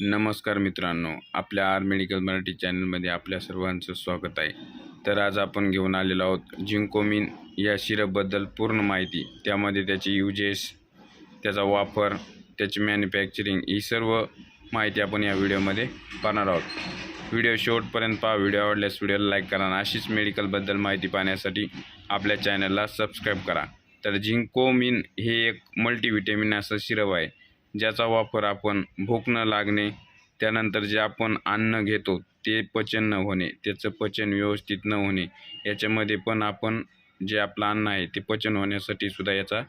नमस्कार मित्रांनो आपल्या आर मेडिकल मराठी चॅनलमध्ये आपल्या सर्वांचं स्वागत आहे. तर आज आपण घेऊन आलेलो आहोत जिंकोमिन या सिरपबद्दल पूर्ण माहिती. त्यामध्ये त्याची युजेस त्याचा वापर त्याची मॅन्युफॅक्चरिंग ही सर्व माहिती आपण या व्हिडिओमध्ये पाहणार आहोत. व्हिडिओ शेवटपर्यंत पहा. व्हिडिओ आवडल्यास व्हिडिओला लाईक करा आणि अशीच मेडिकलबद्दल माहिती पाहण्यासाठी आपल्या चॅनलला सबस्क्राईब करा. तर जिंकोमिन हे एक मल्टीव्हिटॅमिन असं सिरप आहे. ज्याचा वापर आपण भूक न लागणे त्यानंतर जे आपण अन्न घेतो ते पचन न होणे त्याचं पचन व्यवस्थित न होणे याच्यामध्ये पण आपण जे आपलं अन्न आहे ते पचन होण्यासाठी सुद्धा याचा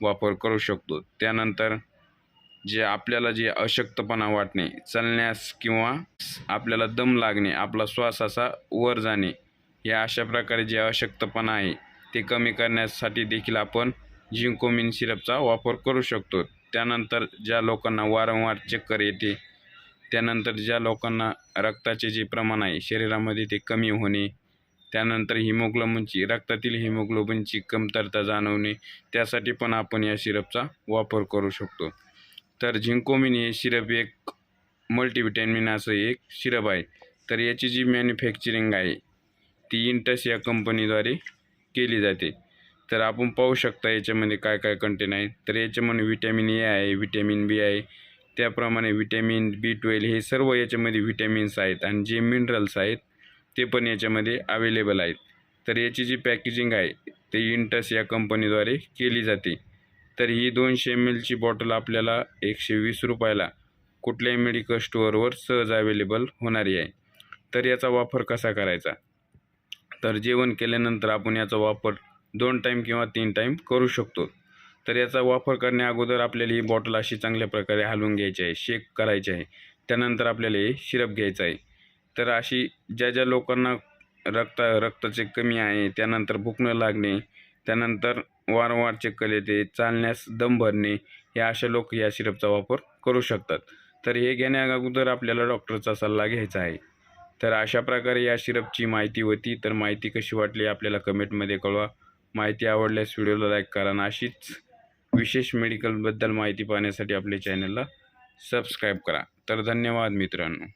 वापर करू शकतो. त्यानंतर जे आपल्याला जे अशक्तपणा वाटणे चालण्यास किंवा आपल्याला दम लागणे आपला श्वास असा वर जाणे या अशा प्रकारे जे अशक्तपणा आहे ते कमी करण्यासाठी देखील आपण जिंकोमिन सिरपचा वापर करू शकतो. त्यानंतर ज्या लोकांना वारंवार चक्कर येते त्यानंतर ज्या लोकांना रक्ताचे जे प्रमाण आहे शरीरामध्ये ते कमी होणे त्यानंतर हिमोग्लोबिनची रक्तातील हिमोग्लोबिनची कमतरता जाणवणे त्यासाठी पण आपण या सिरपचा वापर करू शकतो. तर झिंकोमिन हे सिरप एक मल्टीविटॅमिन असं एक सिरप आहे. तर याची जी मॅन्युफॅक्चरिंग आहे ती इंटस या कंपनीद्वारे केली जाते. तर आपण पाहू शकता याच्यामध्ये काय काय कंटेन आहे. तर याच्यामध्ये व्हिटॅमिन ए आहे व्हिटॅमिन बी आहे. त्याप्रमाणे व्हिटॅमिन बी ट्वेल्व हे सर्व याच्यामध्ये व्हिटॅमिन्स आहेत आणि जे मिनरल्स आहेत ते पण याच्यामध्ये अवेलेबल आहेत. तर याची जी पॅकेजिंग आहे ते इंटस या कंपनीद्वारे केली जाते. तर ही दोनशे एम एलची बॉटल आपल्याला एकशे वीस रुपयाला कुठल्याही मेडिकल स्टोअरवर सहज अवेलेबल होणारी आहे. तर याचा वापर कसा करायचा? तर जेवण केल्यानंतर आपण याचा वापर दोन टाईम किंवा तीन टाईम करू शकतो. तर याचा वापर करण्या अगोदर आपल्याला ही बॉटल अशी चांगल्या प्रकारे हलवून घ्यायची आहे शेक करायची आहे. त्यानंतर आपल्याला हे सिरप घ्यायचं आहे. तर अशी ज्या ज्या लोकांना रक्त रक्ताचे कमी आहे त्यानंतर भुकणं लागणे त्यानंतर वारंवार चक्कर येते चालण्यास दम भरणे या अशा लोक या सिरपचा वापर करू शकतात. तर हे घेण्या अगोदर आपल्याला डॉक्टरचा सल्ला घ्यायचा आहे. तर अशा प्रकारे या सिरपची माहिती होती. तर माहिती कशी वाटली आपल्याला कमेंटमध्ये कळवा. माहिती आवडल्यास व्हिडिओला लाईक करा आणि अशीच विशेष मेडिकलबद्दल माहिती पाहण्यासाठी आपल्या चॅनलला सबस्क्राईब करा. तर धन्यवाद मित्रांनो.